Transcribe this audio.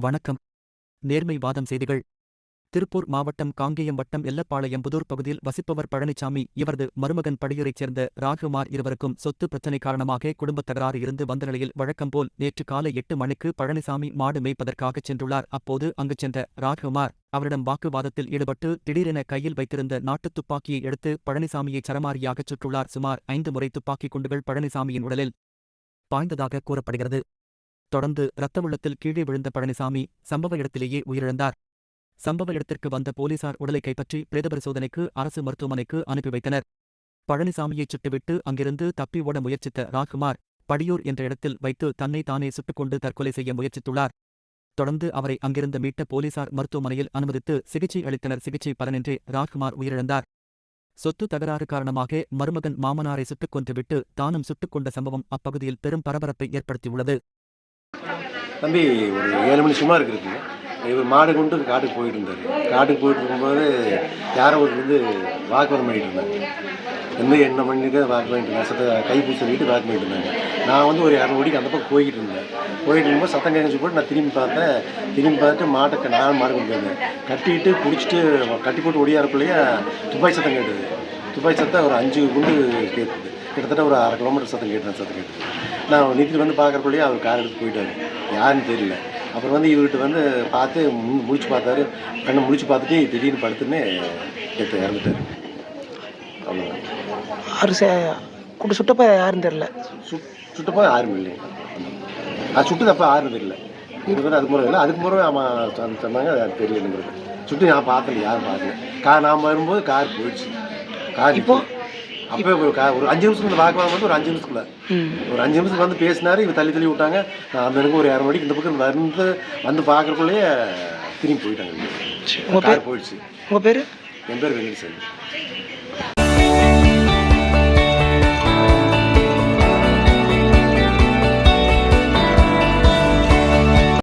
வணக்கம். நேர்மை வாதம் செய்திகள். திருப்பூர் மாவட்டம் காங்கேயம் வட்டம் எல்லப்பாளையம்புதூர் பகுதியில் வசிப்பவர் பழனிசாமி இவரது மருமகன் படியூரைச் சேர்ந்த ராகுமார் இருவருக்கும் சொத்து பிரச்சினை காரணமாக குடும்பத் தகராறு இருந்து வந்த நிலையில் வழக்கம்போல் நேற்று காலை எட்டு மணிக்கு பழனிசாமி மாடு மேய்ப்பதற்காக சென்றுள்ளார். அப்போது அங்கு சென்ற ராகுமார் அவரிடம் வாக்குவாதத்தில் ஈடுபட்டு திடீரென கையில் வைத்திருந்த நாட்டுத் துப்பாக்கியை எடுத்து பழனிசாமியை சரமாரியாகச் சுட்டுள்ளார் சுமார் ஐந்து முறை துப்பாக்கிக் குண்டுகள் பழனிசாமியின் உடலில் பாய்ந்ததாக கூறப்படுகிறது. தொடர்ந்து இரத்த வெள்ளத்தில் கீழே விழுந்த பழனிசாமி சம்பவ இடத்திலேயே உயிரிழந்தார். சம்பவ இடத்திற்கு வந்த போலீசார் உடலை கைப்பற்றி பிரேத பரிசோதனைக்கு அரசு மருத்துவமனைக்கு அனுப்பி வைத்தனர். பழனிசாமியைச் சுட்டுவிட்டு அங்கிருந்து தப்பி ஓட முயற்சித்த ராஜ்குமார் படியூர் என்ற இடத்தில் வைத்து தன்னை தானே சுட்டுக்கொண்டு தற்கொலை செய்ய முயற்சித்துள்ளார். தொடர்ந்து அவரை அங்கிருந்து மீட்ட போலீசார் மருத்துவமனையில் அனுமதித்து சிகிச்சை அளித்தனர். சிகிச்சை பலனின்றி ராஜ்குமார் உயிரிழந்தார். சொத்து தகராறு காரணமாக மருமகன் மாமனாரை சுட்டுக் கொன்றுவிட்டு தானும் சுட்டுக் கொண்ட சம்பவம் அப்பகுதியில் பெரும் பரபரப்பை ஏற்படுத்தியுள்ளது. தம்பி ஒரு ஏழு மணி சும்மா இருக்குங்க இவர் மாடு கொண்டு காட்டுக்கு போயிட்டு இருந்தார். காட்டுக்கு போயிட்டு இருக்கும்போது யாரோ ஒரு வந்து வாக்குவாதம் பண்ணிட்டு இருந்தாங்க எந்த என்ன மணிக்கு வாக்கு பண்ணிட்டு இருந்தாங்க சத்த கைப்பூசி சொல்லிட்டு வாக்கு பண்ணிட்டு இருந்தாங்க நான் வந்து ஒரு இரநூறு மணிக்கு அந்த பக்கம் போய்கிட்டு இருந்தேன். போயிட்டு இருக்கும்போது சத்தம் கேட்க போட்டு நான் திரும்பி பார்த்தேன். திரும்பி பார்த்துட்டு மாட்டை நான் மாடு கொண்டு வந்தேன். கட்டிட்டு பிடிச்சிட்டு கட்டி போட்டு ஒடியாருக்குள்ளேயே துப்பாய் சத்தம் கேட்டது. துப்பாய் சத்தம் ஒரு அஞ்சு குண்டு கேட்குது கிட்டத்தட்ட ஒரு அரை கிலோமீட்டர் சத்தம் கேட்டேன் சத்தம் கேட்டது. நான் நிறுத்திட்டு வந்து பார்க்குறக்குள்ளேயே அவர் கார் எடுத்து போயிட்டாரு. யாருன்னு தெரியல. அப்புறம் வந்து இவர்கிட்ட வந்து பார்த்து மு- முழிச்சு பார்த்தாரு. கண்ணை முழிச்சு பார்த்துட்டு திடீர்னு படுத்துன்னு எடுத்து இறந்துட்டாரு. அவ்வளோதான் அவர் சே கூட சுட்டப்ப யாருன்னு தெரில சுட் சுட்டப்போ யாரும் இல்லைங்க. அது சுட்டுதப்போ யாரும் தெரியல. இது வந்து அதுக்கு முறை இல்லை. அதுக்கு முறை ஆமாம் சொன்ன- சொன்னாங்க. அது தெரியலங்கிறது. சுட்டு நான் பார்த்தல யாரும் பார்க்கல. கார் நாம் வரும்போது கார் போயிடுச்சு. கார் இப்போ? அப்போ ஒரு கா ஒரு அஞ்சு நிமிஷத்துக்கு வாக்குவாதம் வந்து ஒரு அஞ்சு நிமிஷத்துக்குள்ள ம். ஒரு அஞ்சு நிமிஷத்துக்கு வந்து பேசினாரு இவ தள்ளி தள்ளி விட்டாங்க. நான் அந்த எனக்கு ஒரு இரநூறு மணிக்கு இந்த பக்கம் வந்து வந்து பார்க்குறக்குள்ளேயே திரும்பி போயிட்டாங்க. கார் போயிடுச்சு. உங்கள் பேர்? என் பேர் வெங்கடேசன்.